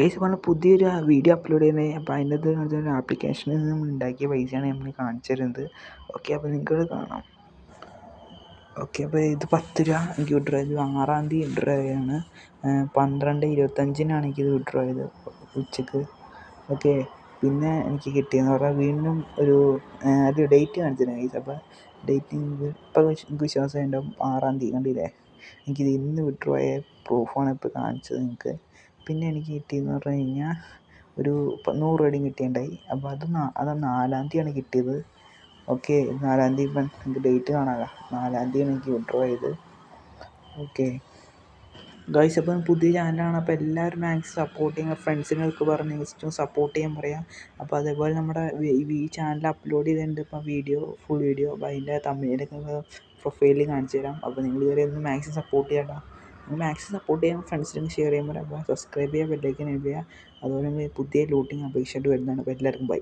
Guys പറഞ്ഞ പുതിയൊരു video upload ചെയ്യുന്നത് അപ്പോൾ അതിന്റെ അത് ഒരു ആപ്ലിക്കേഷനിൽ നിന്ന് നമ്മൾ ഉണ്ടാക്കിയ പൈസയാണ് നമ്മൾ കാണിച്ചു തരുന്നത്. ഓക്കെ അപ്പോൾ നിങ്ങൾക്ക് കാണാം. ഓക്കെ അപ്പോൾ ഇത് പത്ത് രൂപ എനിക്ക് വിഡ്രോ ചെയ്തു. ആറാം തീയതി വിഡ്രോ ചെയ്യാണ്. പന്ത്രണ്ട് ഇരുപത്തഞ്ചിനാണ് എനിക്കിത് വിഡ്രോ ചെയ്തത് ഉച്ചയ്ക്ക്. ഓക്കെ പിന്നെ എനിക്ക് കിട്ടിയെന്ന് പറഞ്ഞാൽ വീണ്ടും ഒരു ഒരു ഡേറ്റ് കാണിച്ചിരുന്നു ഗൈസ് അപ്പോൾ ഡേറ്റ് എനിക്ക് വിശ്വാസം ഉണ്ടാവും ആറാം തീയതി കണ്ടില്ലേ? എനിക്കിത് ഇന്ന് വിഡ്രോ ആയ പ്രൂഫാണ് ഇപ്പോൾ കാണിച്ചത് നിങ്ങൾക്ക് പിന്നെ എനിക്ക് കിട്ടിയെന്ന് പറഞ്ഞു കഴിഞ്ഞാൽ ഒരു നൂറ് റീഡിങ് കിട്ടിയിട്ടുണ്ടായി. അപ്പോൾ അത് അത് നാലാം തീയതിയാണ് കിട്ടിയത്. ഓക്കെ നാലാം തീയതി ഇപ്പം എനിക്ക് ഡേറ്റ് കാണാമല്ലോ നാലാം തീയതിയാണ് എനിക്ക് വിഡ്രോ ചെയ്ത്. ഓക്കെ. ഗൈസ് അപ്പം പുതിയ ചാനലാണ്. അപ്പോൾ എല്ലാവരും മാക്സിമം സപ്പോർട്ട് ചെയ്യുക. ഫ്രണ്ട്സിനൊക്കെ പറഞ്ഞ് ജസ്റ്റ് സപ്പോർട്ട് ചെയ്യാൻ പറയാം. അപ്പോൾ അതേപോലെ നമ്മുടെ ഈ ചാനൽ അപ്ലോഡ് ചെയ്തിട്ടുണ്ട്. ഇപ്പം വീഡിയോ ഫുൾ വീഡിയോ അപ്പോൾ അതിന്റെ തമിഴിലൊക്കെ പ്രൊഫൈലിൽ കാണിച്ചു തരാം. അപ്പോൾ നിങ്ങൾ ഇതുവരെ ഒന്ന് മാക്സിമം സപ്പോർട്ട് നിങ്ങൾ മാക്സിമം സപ്പോർട്ട് ചെയ്യാൻ ഫ്രണ്ട്സിനും ഷെയർ ചെയ്യാൻ പറയാം സബ്സ്ക്രൈബ് ചെയ്യുക ബെല്ലൈക്കൻ എനേബിൾ ചെയ്യുക അതുപോലെ പുതിയ ലൂട്ടിങ് അപേക്ഷയായിട്ട് വരുന്നതാണ്. അപ്പോൾ എല്ലാവർക്കും ബൈ